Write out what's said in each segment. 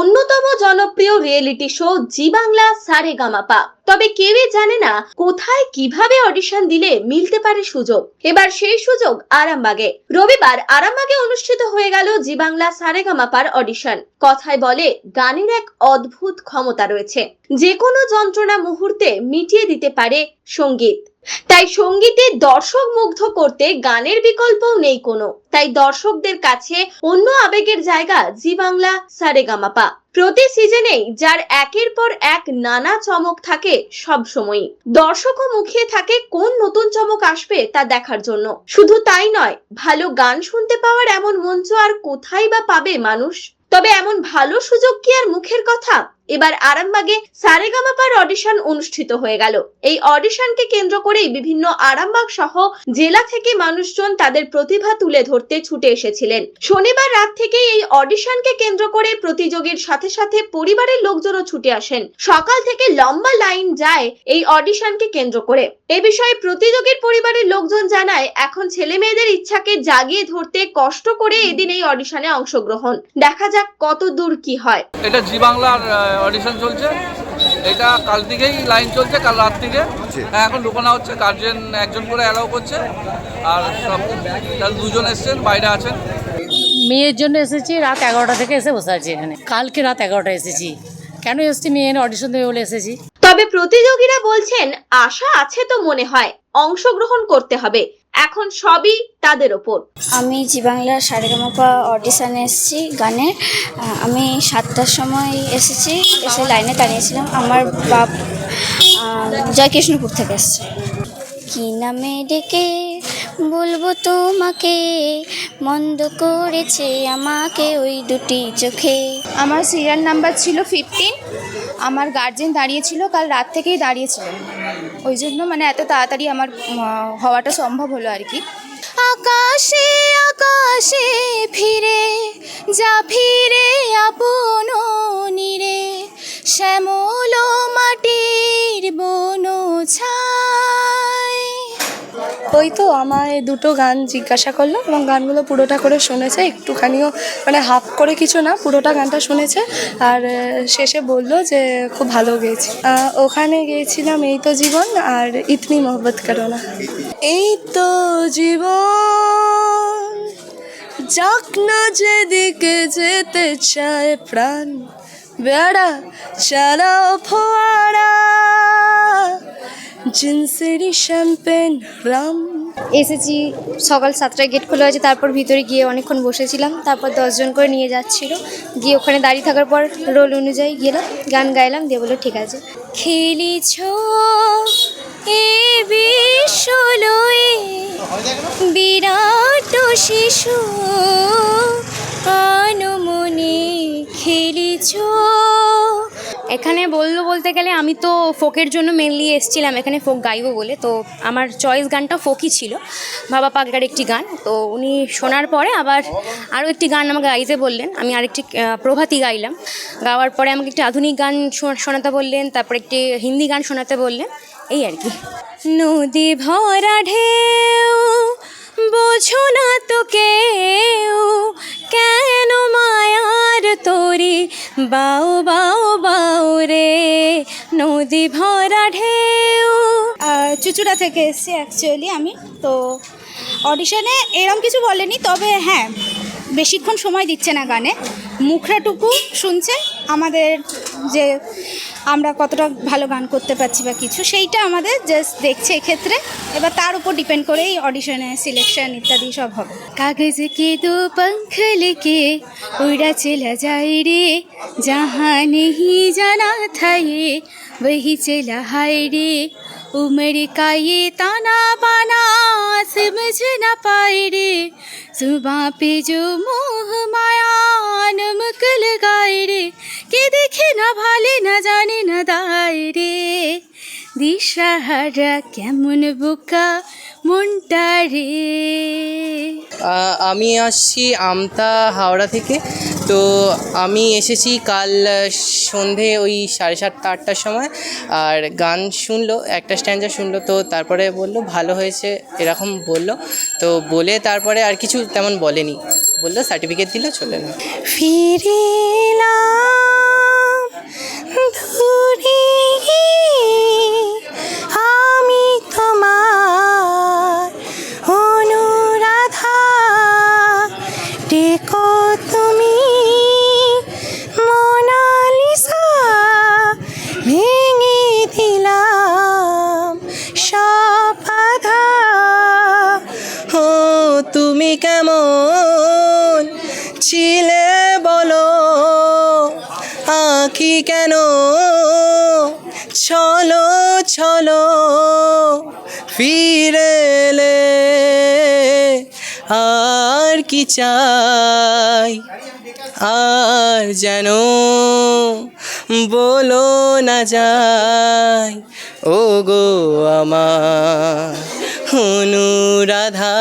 অন্যতম জনপ্রিয় reality show জি বাংলা সারে গামাপা। তবে কেউই জানে না কোথায় কীভাবে অডিশন দিলে মিলতে পারে সুযোগ। এবার সেই সুযোগ আরামবাগে। রবিবার আরামবাগে অনুষ্ঠিত হয়ে গেল জি বাংলা সারে গামাপার অডিশন কথায় বলে, গানের এক অদ্ভুত ক্ষমতা রয়েছে। যে কোনো যন্ত্রণা মুহূর্তে মিটিয়ে দিতে পারে সংগীত। তাই সঙ্গীতে দর্শক মুগ্ধ করতে গানের বিকল্পও নেই কোনো। তাই দর্শকদের কাছে অন্য আবেগের জায়গা জি বাংলা সারেগামাপা প্রতি সিজনেই যার একের পর এক নানা চমক থাকে সব সময়ই। দর্শকও মুখিয়ে থাকে কোন নতুন চমক আসবে তা দেখার জন্য। শুধু তাই নয়, ভালো গান শুনতে পাওয়ার এমন মঞ্চ আর কোথায় বা পাবে মানুষ? তবে এমন ভালো সুযোগ কি আর মুখের কথা? এবার আরামবাগে সারেগামাপার অডিশন অনুষ্ঠিত হয়ে গেল। এই অডিশনকে কেন্দ্র করেই বিভিন্ন আরামবাগ সহ জেলা থেকে মানুষজন তাদের প্রতিভা তুলে ধরতে ছুটে এসেছিলেন। শনিবার রাত থেকেই এই অডিশনকে কেন্দ্র করে প্রতিযোগীর সাথে সাথে পরিবারের লোকজনও ছুটে আসেন। সকাল থেকে লম্বা লাইন যায় এই অডিশনকে কেন্দ্র করে। এ বিষয়ে প্রতিযোগীর পরিবারের লোকজন জানায়, এখন ছেলে মেয়েদের ইচ্ছাকে জাগিয়ে ধরতে কষ্ট করে এদিন এই অডিশনে অংশগ্রহণ। দেখা যাক কত দূর কি হয়। এটা জি বাংলার অডিশন চলছে। এটা কাল থেকেই লাইন চলছে কাল রাত থেকে। হ্যাঁ, এখন ঢুকানো হচ্ছে গার্জেন একজন করে অ্যালাউ করছে। আর সব দুজন এসছেন বাইরে আছেন। মেয়ের জন্য এসেছি রাত এগারোটা থেকে এসে বসে আছি এখানে। কালকে রাত এগারোটা এসেছি। কেন এসেছি? মেয়ের অডিশন দেবে বলে এসেছি। তবে প্রতিযোগীরা বলছেন আশা আছে তো মনে হয় অংশগ্রহণ করতে হবে। এখন সবই তাদের ওপর। আমি জি বাংলা সারেগামাপা অডিশানে এসেছি গানের আহ, আমি সাতটার সময় এসেছি এসে লাইনে দাঁড়িয়েছিলাম। আমার বাপ জয়কৃষ্ণপুর থেকে এসছে। কি নামে ডেকে বলব তোমাকে? মন্দ করেছে আমাকে ওই দুটি চোখে। আমার সিরিয়াল নাম্বার ছিল ফিফটিন আমার গার্জেন দাঁড়িয়েছিল কাল রাত থেকেই দাঁড়িয়েছিলেন ওই জন্য মানে এত তাড়াতাড়ি আমার হওয়াটা সম্ভব হলো আর কি। আকাশে আকাশে ফিরে যা ফিরে আপন নিরে, শ্যামল মাটির বন ছায় ওই তো আমায় দুটো গান জিজ্ঞাসা করল এবং গানগুলো পুরোটা করে শুনেছে, একটুখানিও মানে হাফ করে কিছু না, পুরোটা গানটা শুনেছে আর শেষে বলল যে খুব ভালো গেয়েছি। ওখানে গিয়েছিলাম এই তো জীবন আর ইতনি মোহব্বত করো না। এই তো জীবন, যাক না যেদিকে যেতে চায় প্রাণ, বেড়া চালাও ফোয়ারা। Gin sherry champagne rum. এসেছি সকাল সাতটায় গেট খোলা হয়েছে তারপর ভিতরে গিয়ে অনেকক্ষণ বসেছিলাম তারপর দশজন করে নিয়ে যাচ্ছিল। গিয়ে ওখানে দাঁড়িয়ে থাকার পর রোল অনুযায়ী গেলাম গান গাইলাম দিয়ে বলল ঠিক আছে। খেলিছ এ বিশ্বলয়ে বিরাট শিশু আনমনে খেলিছ। এখানে বলল বলতে গেলে আমি তো ফোকের জন্য মেনলি এসেছিলাম, এখানে ফোক গাইবো বলে। তো আমার চয়েস গানটা ফোকই ছিল। বাবা পাগলার একটি গান। তো উনি শোনার পরে আবার আরও একটি গান আমাকে গাইতে বললেন। আমি আরেকটি প্রভাতী গাইলাম। গাওয়ার পরে আমাকে একটি আধুনিক গান শোনাতে বললেন, তারপর একটি হিন্দি গান শোনাতে বললেন। এই আর কি। নদী ভরা ঢেউ, বোঝো না তো কেউ বাউ বাও বাও রে, নদী ভরা ঢেউ। চুচুড়া থেকে এসছি অ্যাকচুয়ালি আমি। তো অডিশনে এরম কিছু বলেনি, তবে হ্যাঁ বেশিক্ষণ সময় দিচ্ছে না গানে। মুখরাটুকু শুনছে, আমাদের যে আমরা কতটা ভালো গান করতে পারছি বা কিছু, সেইটা আমাদের জাস্ট দেখছে এক্ষেত্রে। এবার তার উপর ডিপেন্ড করেই অডিশনে সিলেকশন ইত্যাদি সব হবে। কাগজ কে কি পঙ্খ লেকে উড়া চেলা যায় রে, যাহা নেহি জানা থাই বহি চেলা হায় রে। उम्र का ये ताना बाना समझ ना पाए रे सुबह पे जो मोह माया नमक लगाए रे के देखे ना भाले ना जाने ना दाए रे দিশাহারা কেমন বোকা মনটা রে আহ, আমি আসছি আমতা হাওড়া থেকে তো আমি এসেছি কাল সন্ধে ওই সাড়ে সাতটা, আটটার সময়। আর গান শুনলো, একটা স্ট্যান্ডার শুনলো, তো তারপরে বলল, ভালো হয়েছে। এরকম বলল। তো বলে তারপরে আর কিছু তেমন বলেনি। বলল, সার্টিফিকেট দিল, চলে না ফিরে আমি তোমার কেমন ছিলে বলো? আঁকি কেন চলো চলো ফিরে এলে আর কি চাই? আর যেন বলো না যায়। ও গো আমার অনুরাধা রাধা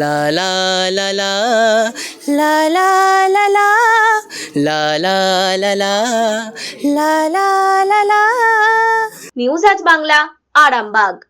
লালা লালা লালা লালা লালা লালা লালা লা লা লা লা লা লা লা লা নিউজ আজ বাংলা আরামবাগ